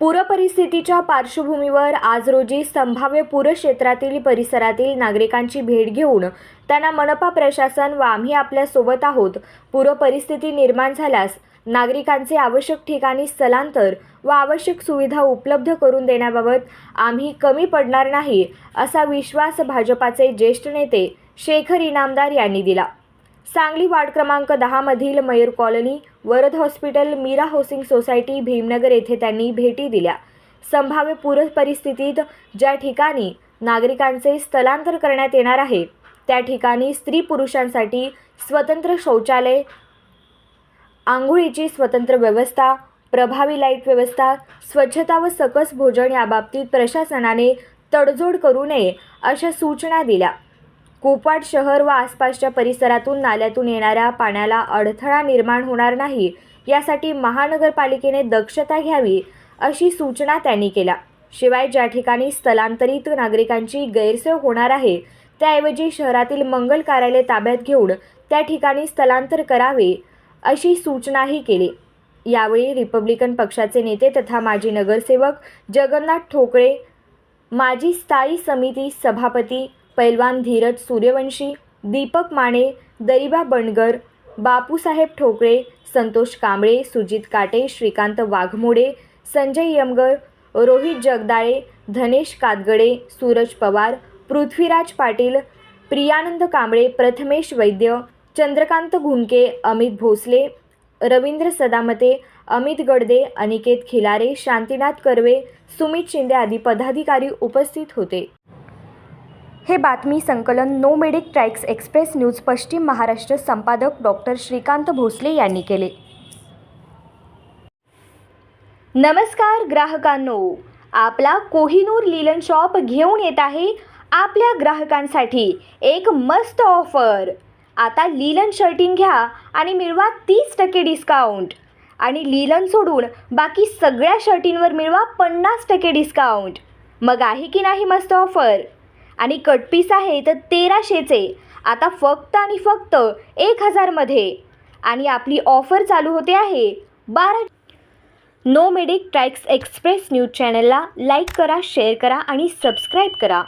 पूरपरिस्थितीच्या पार्श्वभूमीवर आज रोजी संभाव्य पूरक्षेत्रातील परिसरातील नागरिकांची भेट घेऊन त्यांना मनपा प्रशासन व आम्ही आपल्यासोबत आहोत. पूरपरिस्थिती निर्माण झाल्यास नागरिकांचे आवश्यक ठिकाणी स्थलांतर व आवश्यक सुविधा उपलब्ध करून देण्याबाबत आम्ही कमी पडणार नाही असा विश्वास भाजपाचे ज्येष्ठ नेते शेखर इनामदार यांनी दिला. सांगली वार्ड क्रमांक दहामधील Mayur colony Varad hospital Meera housing society Bhimnagar येथे त्यांनी भेटी दिल्या. संभाव्य पूर परिस्थितीत ज्या ठिकाणी नागरिकांचे स्थलांतर करण्यात येणार आहे त्या ठिकाणी स्त्री पुरुषांसाठी स्वतंत्र शौचालय आंघोळीची स्वतंत्र व्यवस्था प्रभावी लाइट व्यवस्था स्वच्छता व सकस भोजन याबाबतीत प्रशासनाने तडजोड करू नये अशा सूचना दिल्या. कोपाट शहर व आसपासच्या परिसरातून नाल्यातून येणाऱ्या पाण्याला अडथळा निर्माण होणार नाही यासाठी महानगरपालिकेने दक्षता घ्यावी अशी सूचना त्यांनी केल्या. शिवाय ज्या ठिकाणी स्थलांतरित नागरिकांची गैरसोय होणार आहे त्याऐवजी शहरातील मंगल कार्यालय ताब्यात घेऊन त्या ठिकाणी स्थलांतर करावे अशी सूचनाही केली. यावेळी रिपब्लिकन पक्षाचे नेते तथा माजी नगरसेवक जगन्नाथ ठोकळे माजी स्थायी समिती सभापती पैलवान धीरज सूर्यवंशी दीपक माने दरिबा बणगर बापूसाहेब ठोकळे संतोष कांबळे सुजित काटे श्रीकांत वाघमोडे संजय यमगर रोहित जगदाळे धनेश कातगडे सूरज पवार पृथ्वीराज पाटील प्रियानंद कांबळे प्रथमेश वैद्य चंद्रकांत घुनके अमित भोसले रवींद्र सदामते अमित गडदे अनिकेत खिलारे शांतीनाथ कर्वे सुमित शिंदे आदी पदाधिकारी उपस्थित होते. हे बातमी संकलन no medic tracks express news पश्चिम महाराष्ट्र संपादक डॉक्टर श्रीकांत भोसले यांनी केले. नमस्कार ग्राहकांनो. आपला कोहिनूर लिलन शॉप घेऊन येत आहे आपल्या ग्राहकांसाठी एक मस्त ऑफर. आता लिलन शर्टिंग घ्या आणि मिळवा तीस टक्के डिस्काउंट आणि लिलन सोडून बाकी सगळ्या शर्टींवर मिळवा पन्नास टक्के डिस्काउंट मग आहे की नाही मस्त ऑफर? आणि कटपीस आहे तर तेराशेचे. आता फक्त आणि फक्त एक हजारमध्ये. आणि आपली ऑफर चालू होते आहे. बारा no medic tracks express news चॅनलला लाईक करा शेअर करा आणि सबस्क्राईब करा.